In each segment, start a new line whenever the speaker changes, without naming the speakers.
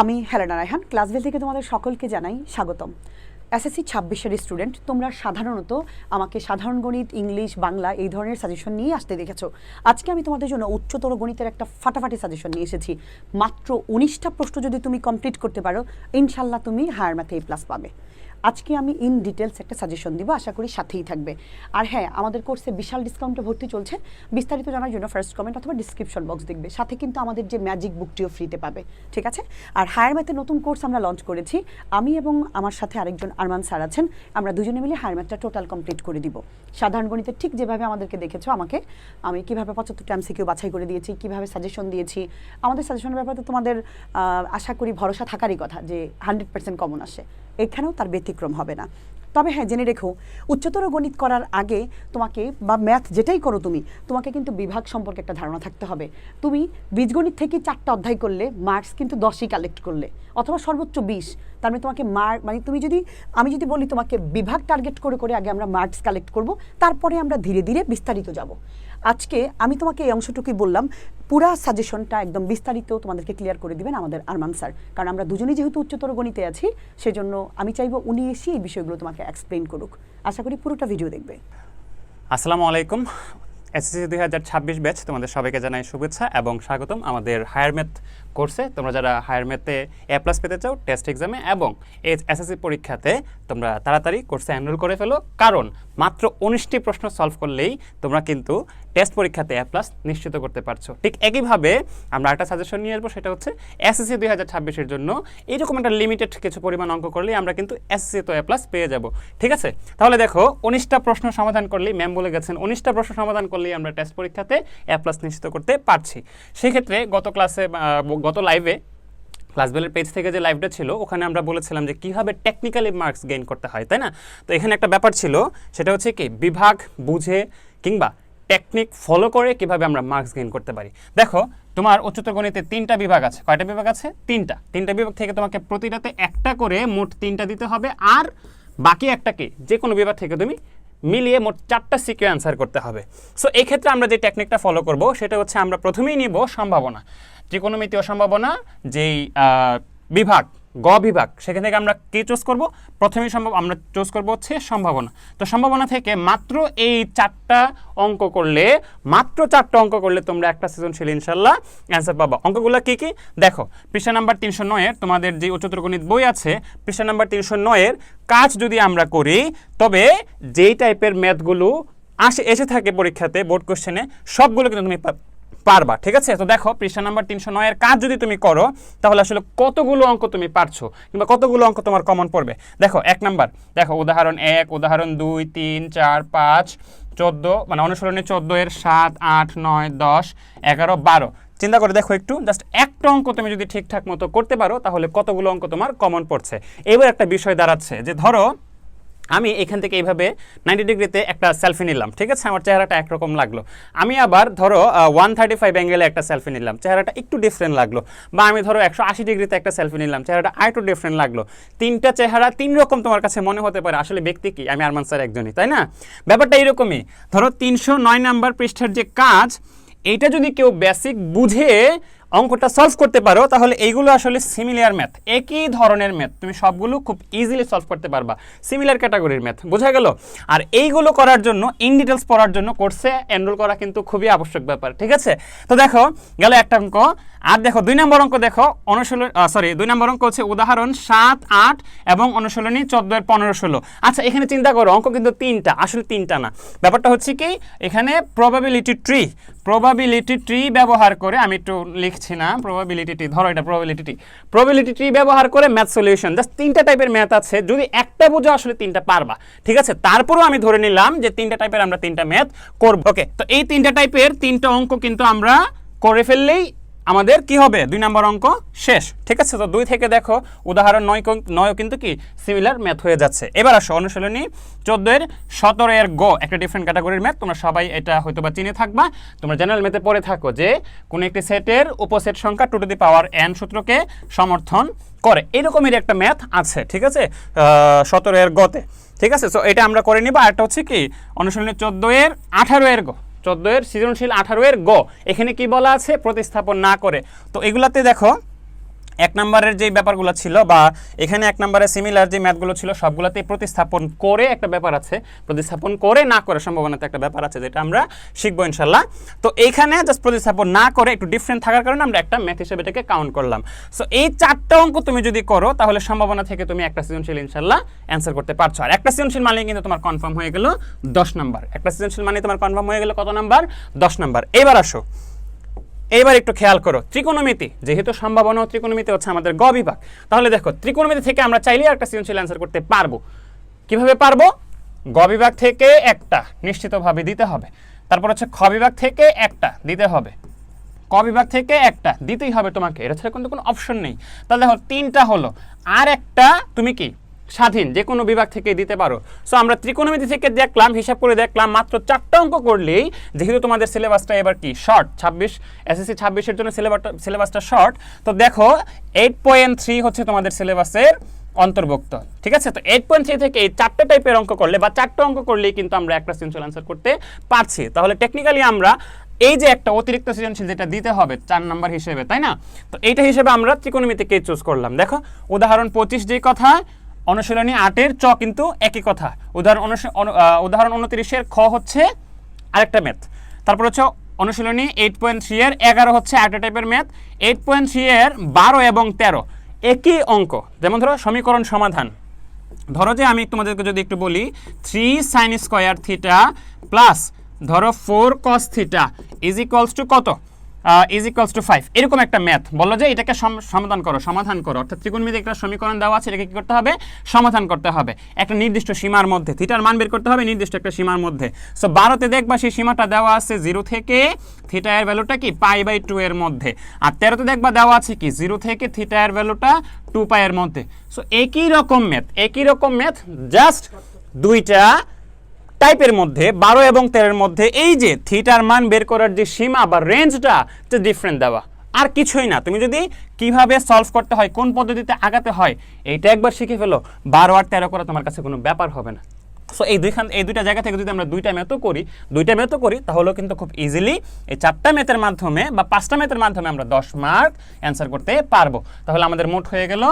আমি হেলেনা রায়হান। ক্লাসভেল থেকে তোমাদের সকলকে জানাই স্বাগতম। এসএসসি ছাব্বিশের স্টুডেন্ট, তোমরা সাধারণত আমাকে সাধারণ গণিত, ইংলিশ, বাংলা এই ধরনের সাজেশন নিয়ে আসতে দেখেছ। আজকে আমি তোমাদের জন্য উচ্চতর গণিতের একটা ফাটাফাটি সাজেশন নিয়ে এসেছি। মাত্র উনিশটা প্রশ্ন যদি তুমি কমপ্লিট করতে পারো, ইনশাল্লাহ তুমি হায়ার ম্যাথে এ প্লাস পাবে। আজকে আমি ইন ডিটেলস একটা সাজেশন দিব, আশা করি সাথেই থাকবে। আর হ্যাঁ আমাদের কোর্সে বিশাল ডিসকাউন্টে ভর্তি চলছে। বিস্তারিত জানার জন্য ফার্স্ট কমেন্ট অথবা ডিসক্রিপশন বক্স দেখবে। সাথে কিন্তু আমাদের যে ম্যাজিক বুকটিও ফ্রিতে পাবে, ঠিক আছে? আর হায়ার ম্যাথের নতুন কোর্স আমরা লঞ্চ করেছি। আমি এবং আমার সাথে আরেকজন আরমান স্যার আছেন। আমরা দুজনে মিলে হায়ার ম্যাথটা টোটাল কমপ্লিট করে দিব। সাধারণ গণিতের ঠিক যেভাবে আমাদেরকে দেখেছ আমাকে, আমি কীভাবে পঁচাত্তরটা এমসিকিউ বাছাই করে দিয়েছি, কীভাবে সাজেশন দিয়েছি, আমাদের সাজেশনের ব্যাপারে তো তোমাদের আশা করি ভরসা থাকারই কথা যে হান্ড্রেড পার্সেন্ট কমন আসে। এখানেও তার ব্যতিক্রম হবে না। তবে হ্যাঁ জেনে রেখো, উচ্চতর গণিত করার আগে তোমাকে বা ম্যাথ যেটাই করো তুমি, তোমাকে কিন্তু বিভাগ সম্পর্কে একটা ধারণা থাকতে হবে। তুমি বীজগণিত থেকে চারটা অধ্যায় করলে মার্কস কিন্তু দশই কালেক্ট করলে, অথবা সর্বোচ্চ বিশ। তার মানে তোমাকে মার্ক মানে তুমি যদি, আমি যদি বলি তোমাকে বিভাগ টার্গেট করে করে আগে আমরা মার্কস কালেক্ট করব, তারপরে আমরা ধীরে ধীরে বিস্তারিত যাব। আজকে আমি তোমাকে এই অংশটুকুই বললাম, পুরা সাজেশনটা একদম বিস্তারিত তোমাদেরকে ক্লিয়ার করে দিবেন আমাদের আরমান স্যার। কারণ আমরা দুজনেই যেহেতু উচ্চতর গণিতে আছি, সেজন্য আমি চাইব উনি এসে এই বিষয়গুলো তোমাকে এক্সপ্লেন করুক। আশা করি পুরোটা ভিডিও দেখবে।
আসসালামু আলাইকুম। এসএসসি দুই হাজার ছাব্বিশ ব্যাচ তোমাদের সবাইকে জানাই শুভেচ্ছা এবং স্বাগতম আমাদের হায়ার ম্যাথ কোর্সে তোমরা যারা হায়ার ম্যাথে এ প্লাস পেতে চাও টেস্ট এক্সামে এবং এসএসসি পরীক্ষাতে তোমরা তাড়াতাড়ি কোর্সে এনরোল করে ফেলো। কারণ মাত্র উনিশটি প্রশ্ন সলভ করলেই তোমরা কিন্তু টেস্ট পরীক্ষাতে এ প্লাস নিশ্চিত করতে পারছ। ঠিক একইভাবে আমরা একটা সাজেশন নিয়ে আসব, সেটা হচ্ছে এসএসসি দুই হাজার ছাব্বিশের জন্য এইরকম একটা লিমিটেড কিছু পরিমাণ অঙ্ক করলেই আমরা কিন্তু এসএসসি তো এ প্লাস পেয়ে যাব। ঠিক আছে? তাহলে দেখো, উনিশটা প্রশ্ন সমাধান করলেই ম্যাম বলে গেছেন, উনিশটা প্রশ্ন সমাধান করলেই আমরা টেস্ট পরীক্ষাতে এ প্লাস নিশ্চিত করতে পারছি। সেক্ষেত্রে গত ক্লাসে গত লাইভে ক্লাসবেলের পেজ থেকে যে লাইভটা ছিল, ওখানে আমরা বলেছিলাম যে কীভাবে টেকনিক্যালি মার্কস গেইন করতে হয়, তাই না? তো এখানে একটা ব্যাপার ছিল, সেটা হচ্ছে কি? বিভাগ, বুঝে কিংবা টেকনিক ফলো করে কীভাবে আমরা মার্কস গেইন করতে পারি। দেখো, তোমার উচ্চতর গণিতে তিনটা বিভাগ আছে। কয়টা বিভাগ আছে? তিনটা। তিনটা বিভাগ থেকে তোমাকে প্রতিটাতে একটা করে মোট তিনটা দিতে হবে। আর বাকি একটাকে যে কোনো বিভাগ থেকে তুমি মিলিয়ে মোট চারটা সিকিউ অ্যান্সার করতে হবে। সো এই ক্ষেত্রে আমরা যে টেকনিকটা ফলো করব, সেটা হচ্ছে আমরা প্রথমেই নিব সম্ভাবনা। ত্রিকোণমিতীয় সম্ভাবনা যেই বিভাগ। গ বিভাগ, সেখান থেকে আমরা কি চুজ করব? প্রথমেই সম্ভব আমরা চুজ করব হচ্ছে সম্ভাবনা। তো সম্ভাবনা থেকে মাত্র এই চারটা অঙ্ক করলে, মাত্র চারটা অঙ্ক করলে তোমরা একটা সৃজনশীল ইনশাল্লাহ অ্যান্সার পাবা। অঙ্কগুলো কী কী? দেখো, পৃষ্ঠা নাম্বার তিনশো নয়ের তোমাদের যে উচ্চতর গণিত বই আছে, পৃষ্ঠা নাম্বার তিনশো নয়ের কাজ যদি আমরা করি, তবে যেই টাইপের ম্যাথগুলো আসে এসে থাকে পরীক্ষাতে বোর্ড কোশ্চেনে সবগুলো কিন্তু তুমি পারবা, ঠিক আছে? তো দেখো, পৃষ্ঠা নাম্বার তিনশো নয়ের কাজ যদি তুমি করো, তাহলে আসলে কতগুলো অঙ্ক তুমি পারছ? কিংবা কতগুলো অঙ্ক তোমার কমন পড়বে? দেখো, এক নাম্বার, দেখো, উদাহরণ এক, উদাহরণ দুই, তিন, চার, পাঁচ, চোদ্দ মানে অনুসরণে চোদ্দ এর সাত, আট, নয়, দশ, এগারো, বারো। চিন্তা করে দেখো একটু, জাস্ট একটা অঙ্ক তুমি যদি ঠিকঠাক মতো করতে পারো, তাহলে কতগুলো অঙ্ক তোমার কমন পড়ছে? এবার একটা বিষয় দাঁড়াচ্ছে, যে ধরো আমি এখান থেকে এইভাবে নাইনটি ডিগ্রিতে একটা সেলফি নিলাম, ঠিক আছে? আমার চেহারাটা একরকম লাগল। আমি আবার ধরো ওয়ান থার্টি ফাইভ অ্যাঙ্গেলে একটা সেলফি নিলাম, চেহারাটা একটু ডিফারেন্ট লাগল। বা আমি ধরো, একশো আশি ডিগ্রিতে একটা সেলফি নিলাম, চেহারাটা আরেকটু ডিফারেন্ট লাগল। তিনটা চেহারা তিন রকম তোমার কাছে মনে হতে পারে, আসলে ব্যক্তি কি? আমি আরমান স্যার একজনই, তাই না? ব্যাপারটা এরকমই ধরো তিনশো নয় নাম্বার পৃষ্ঠার যে কাজ, এইটা যদি কেউ বেসিক বুঝে অঙ্কটা সলভ করতে পারো, তাহলে এইগুলো আসলে সিমিলার ম্যাথ একই ধরনের ম্যাথ তুমি সবগুলো খুব ইজিলি সলভ করতে পারবা সিমিলার ক্যাটাগরির ম্যাথ বোঝা গেল? আর এইগুলো করার জন্য ইন ডিটেলস পড়ার জন্য কোর্সে এনরোল করা কিন্তু খুবই আবশ্যক ব্যাপার, ঠিক আছে? তো দেখো, গেল একটা অঙ্ক আর দেখো, দুই নম্বর অঙ্ক দেখো, অনুশীলন সরি দুই নম্বর অঙ্ক হচ্ছে উদাহরণ সাত, আট এবং অনুশীলনী চোদ্দ এর পনেরো ষোলো। আচ্ছা এখানে চিন্তা করো, অঙ্ক কিন্তু তিনটা, আসলে তিনটা না। ব্যাপারটা হচ্ছে কি, এখানে প্রবাবিলিটি ট্রি প্রবাবিলিটি ট্রি ব্যবহার করে, আমি একটু লিখছি না প্রবাবিলিটি ট্রি ধরো এটা প্রবাবিলিটি ট্রি প্রবাবিলিটি ট্রি ব্যবহার করে ম্যাথ সলিউশন জাস্ট তিনটা টাইপের ম্যাথ আছে, যদি একটা বুঝো, আসলে তিনটা পারবা। ঠিক আছে? তারপরেও আমি ধরে নিলাম যে তিনটা টাইপের আমরা তিনটা ম্যাথ করব। ওকে তো এই তিনটা টাইপের তিনটা অঙ্ক কিন্তু আমরা করে ফেললেই আমাদের কি হবে? দুই নম্বর অঙ্ক শেষ। ঠিক আছে? তো দুই থেকে দেখো, উদাহরণ নয় নয়ও কিন্তু কি? সিমিলার ম্যাথ হয়ে যাচ্ছে। এবার আসো, অনুশীলনী চোদ্দ এর সতেরো এর গ, একটা ডিফারেন্ট ক্যাটাগরির ম্যাথ তোমরা সবাই এটা হয়তো বা চিনে থাকবা। তোমরা জেনারেল ম্যাথে পড়ে থাকো যে, কোনো একটি সেটের উপসেট সংখ্যা two to the power n সূত্রকে সমর্থন করে। এরকমের একটা ম্যাথ আছে, ঠিক আছে? সতেরো এর গতে। ঠিক আছে? সো এটা আমরা করে নিব। আরেকটা হচ্ছে কি? অনুশীলনী চোদ্দ এর আঠারো এর গ। চোদ্দ এর সৃজনশীল আঠারো এর গ। এখানে কি বলা আছে? প্রতিস্থাপন না করে। তো এগুলাতে দেখো এক নম্বরের যে ব্যাপারগুলো ছিল বা এখানে এক নম্বরে সিমিলার যে ম্যাথগুলো ছিল সবগুলোতেই প্রতিস্থাপন করে একটা ব্যাপার আছে। প্রতিস্থাপন করে না করে সম্ভাবনাতে একটা ব্যাপার আছে যেটা আমরা শিখব ইনশাল্লাহ তো এইখানে জাস্ট প্রতিস্থাপন না করে একটু ডিফারেন্ট থাকার কারণে আমরা একটা ম্যাথ হিসেবে এটাকে কাউন্ট করলাম। সো এই চারটা অঙ্ক তুমি যদি করো, তাহলে সম্ভাবনা থেকে তুমি একটা সৃজনশীল ইনশাল্লাহ অ্যান্সার করতে পারছ। আর একটা সৃজনশীল মানে কিন্তু তোমার কনফার্ম হয়ে গেল দশ নাম্বার। একটা সৃজনশীল মানে তোমার কনফার্ম হয়ে গেল কত নাম্বার? দশ নাম্বার। এবার আসো। এইবার একটু খেয়াল করো, ত্রিকোণমিতি, যেহেতু সম্ভাবনা ত্রিকোণমিতি হচ্ছে আমাদের গ বিভাগ, তাহলে দেখো, ত্রিকোণমিতি থেকে আমরা চাইলেই একটা সৃজনশীল অ্যান্সার করতে পারব। কীভাবে পারব? গ বিভাগ থেকে একটা নিশ্চিতভাবে দিতে হবে। তারপর হচ্ছে খ বিভাগ থেকে একটা দিতে হবে। ক বিভাগ থেকে একটা দিতেই হবে তোমাকে, এটা ছাড়া কিন্তু কোনো অপশন নেই। তাহলে দেখো, তিনটা হলো, আর একটা তুমি কি? স্বাধীন, যে কোনো বিভাগ থেকে দিতে পারো। সো আমরা ত্রিকোণমিতি থেকে দেখলাম হিসাব করে দেখলাম মাত্র চারটা অঙ্ক করলেই, যেহেতু তোমাদের সিলেবাসটা এবার কি? শর্ট ছাব্বিশ এসএসসি ছাব্বিশের জন্য সিলেবাসটা সিলেবাসটা শর্ট তো দেখো এইট পয়েন্ট থ্রি হচ্ছে তোমাদের সিলেবাসের অন্তর্ভুক্ত, ঠিক আছে? তো এইট পয়েন্ট থ্রি থেকে এই চারটে টাইপের অঙ্ক করলে, বা চারটে অঙ্ক করলেই কিন্তু আমরা একটা সিনচুয়াল অ্যান্সার করতে পারছি। তাহলে টেকনিক্যালি আমরা এই যে একটা অতিরিক্ত সৃজনশীল যেটা দিতে হবে, চার নাম্বার হিসেবে, তাই না? তো এইটা হিসেবে আমরা ত্রিকোণমিতিকে চুজ করলাম। দেখো, উদাহরণ পঁচিশ যেই কথা অনুশীলনী আটের চ কিন্তু একই কথা। উদাহরণ উদাহরণ উনত্রিশের খ হচ্ছে আরেকটা ম্যাথ তারপর হচ্ছে অনুশীলনী এইট পয়েন্ট থ্রি এর এগারো হচ্ছে একটা টাইপের ম্যাথ এইট পয়েন্ট থ্রি এর বারো এবং তেরো একই অঙ্ক। যেমন ধরো সমীকরণ সমাধান। ধরো যে আমি তোমাদেরকে যদি একটু বলি three sine square theta plus ধরো four cos theta is equals to কত? ইজ ইকুয়ালস টু ফাইভ এরকম একটা ম্যাথ বলল যে এটাকে সম- সমাধান করো সমাধান করো। অর্থাৎ ত্রিকোণমিতি একটা সমীকরণ দেওয়া আছে, এটাকে কী করতে হবে? সমাধান করতে হবে। একটা নির্দিষ্ট সীমার মধ্যে। থিটার মান বের করতে হবে নির্দিষ্ট একটা সীমার মধ্যে। সো বারোতে দেখবা সেই সীমাটা দেওয়া আছে জিরো থেকে থিটা এর ভ্যালুটা কি? পাই বাই টু এর মধ্যে। আর তেরোতে দেখবা দেওয়া আছে কি? জিরো থেকে থিটা এর ভ্যালুটা টু পাই এর মধ্যে। সো একই রকম ম্যাথ একই রকম ম্যাথ জাস্ট দুইটা টাইপের মধ্যে, বারো এবং তেরোর মধ্যে, এই যে থিটার মান বের করার যে সীমা বা রেঞ্জটা ডিফারেন্ট দেওয়া। আর কিছুই না। তুমি যদি কীভাবে সলভ করতে হয়, কোন পদ্ধতিতে আগাতে হয়, এইটা একবার শিখে ফেলো। বারো আর তেরো করা তোমার কাছে কোনো ব্যাপার হবে না। সো এই দুইখান এই দুইটা জায়গা থেকে যদি আমরা দুইটা মেথও করি, দুইটা মেথও করি, তাহলেও কিন্তু খুব ইজিলি এই চারটা মেথের মাধ্যমে বা পাঁচটা মেথের মাধ্যমে আমরা দশ মার্ক অ্যান্সার করতে পারব। তাহলে আমাদের মোট হয়ে গেল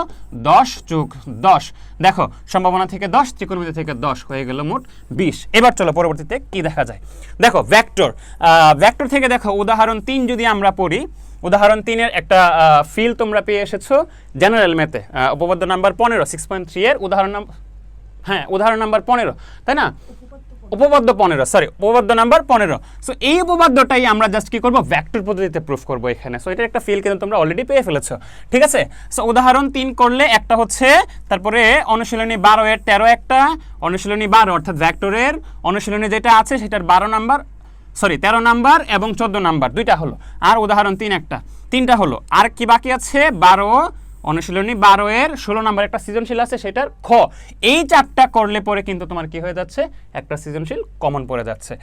দশ যোগ দশ। দেখো, সম্ভাবনা থেকে দশ, ত্রিকোণমিতি থেকে দশ হয়ে গেল মোট বিশ। এবার চলো পরবর্তীতে কি দেখা যায়? দেখো ভ্যাক্টর ভ্যাক্টর থেকে দেখো, উদাহরণ তিন যদি আমরা পড়ি, উদাহরণ তিনের একটা ফিল তোমরা পেয়ে এসেছ জেনারেল মেথে উপপাদ্য নাম্বার পনেরো সিক্স পয়েন্ট থ্রি এর উদাহরণ হ্যাঁ উদাহরণ নাম্বার পনেরো, তাই না? উপপাদ্য পনেরো সরি উপপাদ্য নাম্বার পনেরো। সো এই উপপাদ্যটাই আমরা জাস্ট কি করব? ভ্যাক্টর পদ্ধতিতে প্রুফ করব এখানে। সো এটার একটা ফিল কিন্তু তোমরা অলরেডি পেয়ে ফেলেছো। ঠিক আছে? সো উদাহরণ তিন করলে একটা হচ্ছে, তারপরে অনুশীলনী বারো এর তেরো একটা, অনুশীলনী বারো, অর্থাৎ ভ্যাক্টরের অনুশীলনী যেটা আছে, সেটার বারো নাম্বার সরি তেরো নাম্বার এবং চোদ্দ নাম্বার, দুইটা হলো। আর উদাহরণ তিন একটা। তিনটা হলো, আর কি বাকি আছে? বারো অনুশীলনী বারো এর ষোলো নাম্বার একটা সৃজনশীল আছে, সেটার খ। এই চারটা করলে পরে কিন্তু তোমার কি হয়ে যাচ্ছে? একটা সৃজনশীল কমন পড়ে যাচ্ছে।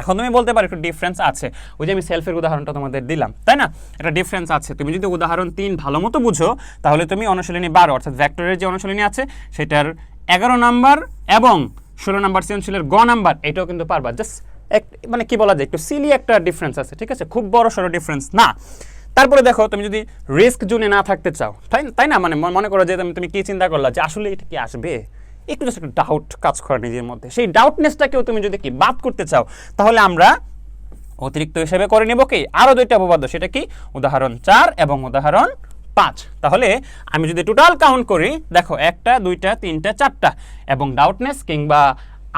এখন তুমি বলতে পারো একটু ডিফারেন্স আছে। ওই যে আমি সেলফের উদাহরণটা তোমাদের দিলাম, তাই না? একটা ডিফারেন্স আছে। তুমি যদি উদাহরণ তিন ভালো মতো বুঝো, তাহলে তুমি অনুশীলনী বারো, অর্থাৎ ভ্যাক্টরের যে অনুশীলনী আছে, সেটার এগারো নাম্বার এবং ষোলো নাম্বার সৃজনশীলের গ নাম্বার, এটাও কিন্তু পারবা। জাস্ট এক মানে কি বলা যায়? একটু সিলি একটা ডিফারেন্স আছে, ঠিক আছে? খুব বড় সড়ো ডিফারেন্স না। তারপরে দেখো, তুমি যদি রিস্ক জোনে না থাকতে চাও, তাই তাই না? মানে মনে করো যে তুমি তুমি কি চিন্তা করলা যে আসলে এটা কি আসবে? একটু জাস্ট একটা ডাউট কাজ করে নিজের মধ্যে। সেই ডাউটনেসটাকেও তুমি যদি কি বাদ করতে চাও, তাহলে আমরা অতিরিক্ত হিসেবে করে নেব কি? আরও দুইটা উপপাদ্য, সেটা কি? উদাহরণ চার এবং উদাহরণ পাঁচ। তাহলে আমি যদি টোটাল কাউন্ট করি, দেখো, একটা, দুইটা, তিনটা, চারটা, এবং ডাউটনেস কিংবা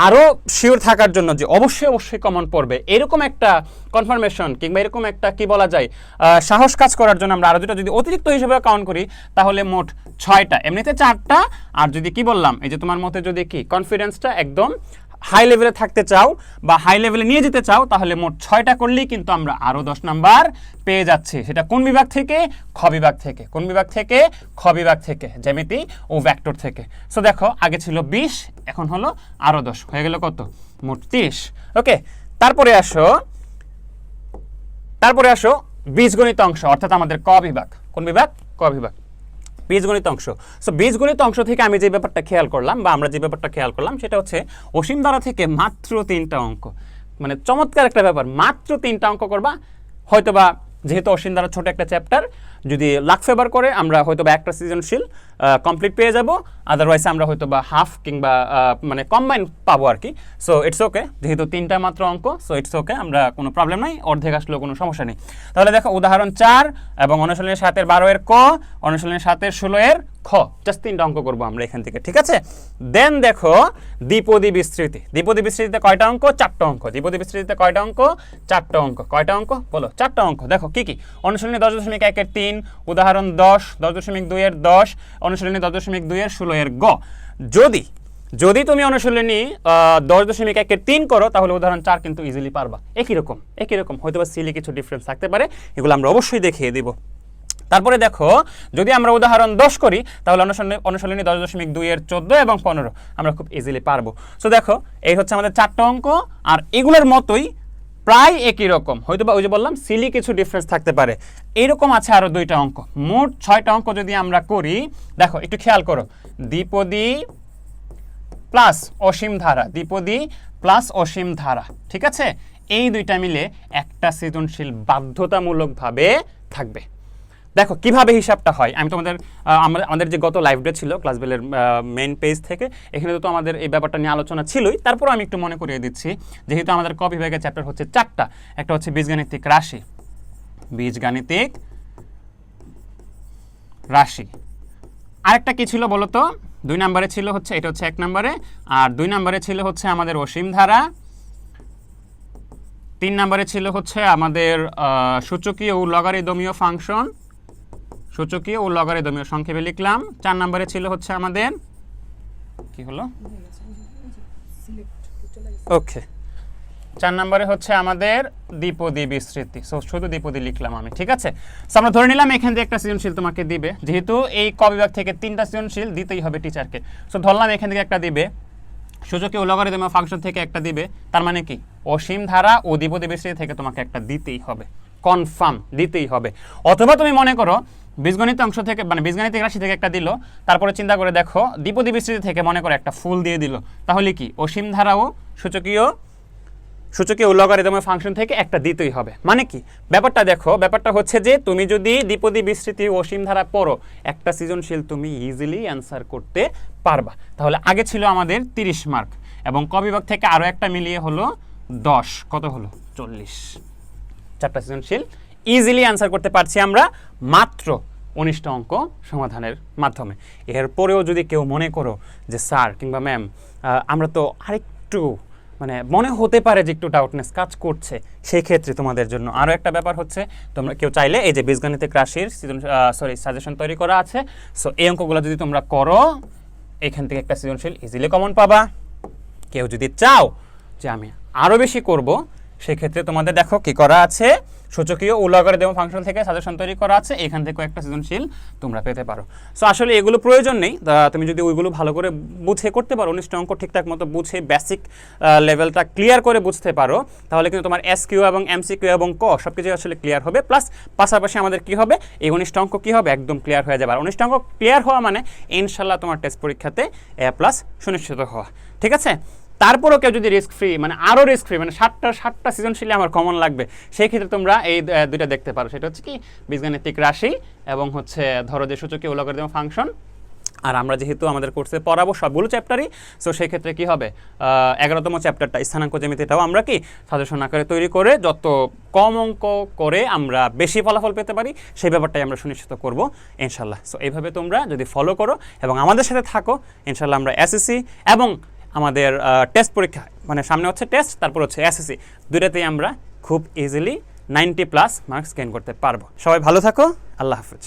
আরও শিওর থাকার জন্য যে অবশ্যই অবশ্যই কমন পড়বে। এরকম একটা কনফার্মেশন কিংবা এরকম একটা কি বলা যায় সাহস কাজ করার জন্য আমরা আরও দুটো যদি অতিরিক্ত হিসেবে কাউন্ট করি, তাহলে মোট ছয়টা। এমনিতে চারটা, আর যদি কি বললাম, এই যে তোমার মতে যদি কি কনফিডেন্সটা একদম হাই লেভেলে থাকতে চাও বা হাই লেভেলে নিয়ে যেতে চাও, তাহলে মোট ছয়টা করলেই কিন্তু আমরা আরও দশ নাম্বার পেয়ে যাচ্ছি। সেটা কোন বিভাগ থেকে? খ বিভাগ থেকে। কোন বিভাগ থেকে? খ বিভাগ থেকে। জ্যামিতি ও ভ্যাক্টর থেকে। সো দেখো, আগে ছিল বিশ, এখন হলো আরও দশ। হয়ে গেল কত? মোট তিরিশ। ওকে তারপরে আসো। তারপরে আসো বীজগণিত অংশ, অর্থাৎ আমাদের ক বিভাগ। কোন বিভাগ? ক বিভাগ। বীজগণিত অংশ। সো বীজগণিত অংশ থেকে আমি যে ব্যাপারটা খেয়াল করলাম বা আমরা যে ব্যাপারটা খেয়াল করলাম, সেটা হচ্ছে অসীম দ্বারা থেকে মাত্র তিনটা অঙ্ক। মানে চমৎকার একটা ব্যাপার, মাত্র তিনটা অঙ্ক করবা, হয়তোবা যেহেতু অসীম দ্বারা ছোট একটা চ্যাপ্টার যদি লাক ফেভার করে, আমরা হয়তো বা একটা সৃজনশীল কমপ্লিট পেয়ে যাব। আদারওয়াইজ আমরা হয়তো বা হাফ কিংবা মানে কম্বাইন পাবো আর কি। সো ইটস ওকে যেহেতু তিনটা মাত্র অঙ্ক সো ইটস ওকে আমরা কোনো প্রবলেম নাই, অর্ধেক আসলেও কোনো সমস্যা নেই। তাহলে দেখো, উদাহরণ চার এবং অনুশীলনের সাতের বারো এর ক অনুশীলনের সাতের ষোলো এর খ। জাস্ট তিনটা অঙ্ক করব আমরা এখান থেকে, ঠিক আছে? দেন দেখো, দ্বিপদী বিস্তৃতি। দ্বিপদী বিস্তৃতিতে কয়টা অঙ্ক? চারটা অঙ্ক। দ্বিপদী বিস্তৃতিতে কয়টা অঙ্ক? চারটা অঙ্ক। কয়টা অঙ্ক? বলো, চারটা অঙ্ক। দেখো, কি কি? অনুশীলনী দশ দশমিক একের তিন, উদাহরণ দশ দশ দশমিক দুইয়ের দশ অনুশীলনী দশ দশমিক দুইয়ের ষোলো এর গ। যদি যদি তুমি অনুশীলনী দশ দশমিক একের তিন করো, তাহলে উদাহরণ চার কিন্তু ইজিলি পারবা। একই রকম একই রকম। হয়তো বা সিলি কিছু ডিফারেন্স থাকতে পারে, এগুলো আমরা অবশ্যই দেখিয়ে দিব। তারপরে দেখো, যদি আমরা উদাহরণ দশ করি, তাহলে অনুসরণী অনুশীলনী দশ দশমিক দুই এর চোদ্দ এবং পনেরো আমরা খুব ইজিলি পারব। সো দেখো, এই হচ্ছে আমাদের চারটা অঙ্ক, আর এগুলোর মতোই প্রায় একই রকম। হয়তো বা ওই যে বললাম, সিলি কিছু ডিফারেন্স থাকতে পারে। এরকম আছে আরও দুইটা অঙ্ক। মোট ছয়টা অঙ্ক যদি আমরা করি, দেখো, একটু খেয়াল করো। দ্বিপদী প্লাস অসীম ধারা। দ্বিপদী প্লাস অসীম ধারা। ঠিক আছে? এই দুইটা মিলে একটা সৃজনশীল বাধ্যতামূলকভাবে থাকবে। দেখো, কীভাবে হিসাবটা হয়? আমি তোমাদের আমাদের যে গত লাইভ ডে ছিল ক্লাস বেলের মেইন পেজ থেকে, এখানে তো আমাদের এই ব্যাপারটা নিয়ে আলোচনা ছিলই। তারপর আমি একটু মনে করিয়ে দিচ্ছি, যেহেতু আমাদের ক বিভাগের চ্যাপ্টার হচ্ছে চারটা। একটা হচ্ছে বীজগাণিতিক রাশি। বীজগাণিতিক রাশি। আরেকটা কি ছিল বলো তো? দুই নম্বরে ছিল হচ্ছে, এটা হচ্ছে এক নম্বরে, আর দুই নম্বরে ছিল হচ্ছে আমাদের অসীম ধারা। তিন নম্বরে ছিল হচ্ছে আমাদের সূচকীয় ও লগারিদমীয় ফাংশন সূচকীয় ও লগারিদমীয় সংক্ষেপে লিখলাম। চার নম্বরে ছিল হচ্ছে আমাদের কি হলো? ওকে। চার নম্বরে হচ্ছে আমাদের দ্বিপদী বিস্তৃতি। সো শুধু দ্বিপদী লিখলাম আমি ঠিক আছে? So, আমরা ধরে নিলাম এখান থেকে একটা সৃজনশীল তোমাকে দিবে। যেহেতু এই ক বিভাগ থেকে তিনটা সৃজনশীল দিতেই হবে টিচারকে সো ধরলাম এখান থেকে একটা দিবে। সূচকীয় লগারিদম ফাংশন থেকে একটা দিবে। তার মানে কি? অসীম ধারা ও দ্বিপদী বিস্তৃতি থেকে তোমাকে একটা দিতেই হবে। কনফার্ম দিতেই হবে। অথবা তুমি মনে করো বীজগণিত অংশ থেকে মানে বীজগণিতিক রাশি থেকে একটা দিল, তারপরে চিন্তা করে দেখো, দ্বিপদী বিস্তৃতি থেকে মনে করো একটা ফুল দিয়ে দিল। তাহলে কি? অসীম ধারা ও সূচকীয় সূচকীয় লগারিদমের ফাংশন থেকে একটা দিতেই হবে। মানে কি? ব্যাপারটা দেখো, ব্যাপারটা হচ্ছে যে তুমি যদি দ্বিপদী বিস্তৃতি অসীম ধারা পড়ো, একটা সৃজনশীল তুমি ইজিলি অ্যান্সার করতে পারবা। তাহলে আগে ছিল আমাদের তিরিশ মার্ক এবং ক বিভাগ থেকে আরও একটা মিলিয়ে হলো দশ। কত হলো? চল্লিশ। চারটা সৃজনশীল ইজিলি অ্যান্সার করতে পারছি আমরা মাত্র উনিশটা অঙ্ক সমাধানের মাধ্যমে। এরপরেও যদি কেউ মনে করো যে, স্যার কিংবা ম্যাম আমরা তো আরেকটু মানে মনে হতে পারে যে একটু ডাউটনেস কাজ করছে সেই ক্ষেত্রে তোমাদের জন্য আরও একটা ব্যাপার হচ্ছে, তোমরা কেউ চাইলে এই যে বীজগণিতিক রাশির সরি সাজেশন তৈরি করা আছে। সো এই অঙ্কগুলো যদি তোমরা করো, এখান থেকে একটা সৃজনশীল ইজিলি কমন পাবা। কেউ যদি চাও যে, আমি আরও বেশি করব, সেক্ষেত্রে তোমাদের দেখো কি করা আছে। সূচকীয় ও লগারিদম ফাংশন থেকে সাজেশন তৈরি করা আছে, এখান থেকে একটা সৃজনশীল তোমরা পেতে পারো। সো আসলে এগুলো প্রয়োজন নেই তুমি যদি ওইগুলো ভালো করে বুঝে করতে পারো উনিশটা অঙ্ক ঠিকঠাক মতো বুঝে বেসিক লেভেলটা ক্লিয়ার করে বুঝতে পারো, তাহলে কিন্তু তোমার এস কিউ এবং এমসি কিউ এবং ক সব কিছু আসলে ক্লিয়ার হবে। প্লাস পাশাপাশি আমাদের কি হবে? এই উনিশটা অঙ্ক কী হবে? একদম ক্লিয়ার হয়ে যাবে। আর উনিশটা অঙ্ক ক্লিয়ার হওয়া মানে ইনশাল্লাহ তোমার টেস্ট পরীক্ষাতে এ প্লাস সুনিশ্চিত হওয়া। ঠিক আছে? তারপরও কেউ যদি রিস্ক ফ্রি মানে আরও রিস্ক ফ্রি মানে সাতটা সাতটা সৃজনশীলে আমার কমন লাগবে সেই ক্ষেত্রে তোমরা এই দুইটা দেখতে পারো। সেটা হচ্ছে কি, বীজগাণিতিক রাশি এবং হচ্ছে ধরো যে সূচকীয় লগারিদম ফাংশন আর আমরা যেহেতু আমাদের কোর্সে পড়াবো সবগুলো চ্যাপ্টারই সো সেই ক্ষেত্রে কি হবে? এগারোতম চ্যাপ্টারটা স্থানাঙ্ক জ্যামিতিটাও আমরা কি সাজেশন আকারে তৈরি করে যত কম অঙ্ক করে আমরা বেশি ফলাফল পেতে পারি, সেই ব্যাপারটাই আমরা সুনিশ্চিত করব ইনশাল্লাহ সো এইভাবে তোমরা যদি ফলো করো এবং আমাদের সাথে থাকো ইনশাল্লাহ আমরা এসএসসি এবং আমাদের টেস্ট পরীক্ষা মানে সামনে হচ্ছে টেস্ট তারপর হচ্ছে এসএসসি দুইটাতেই আমরা খুব easily ninety plus marks gain করতে পারব। সবাই ভালো থাকো, আল্লাহ হাফিজ।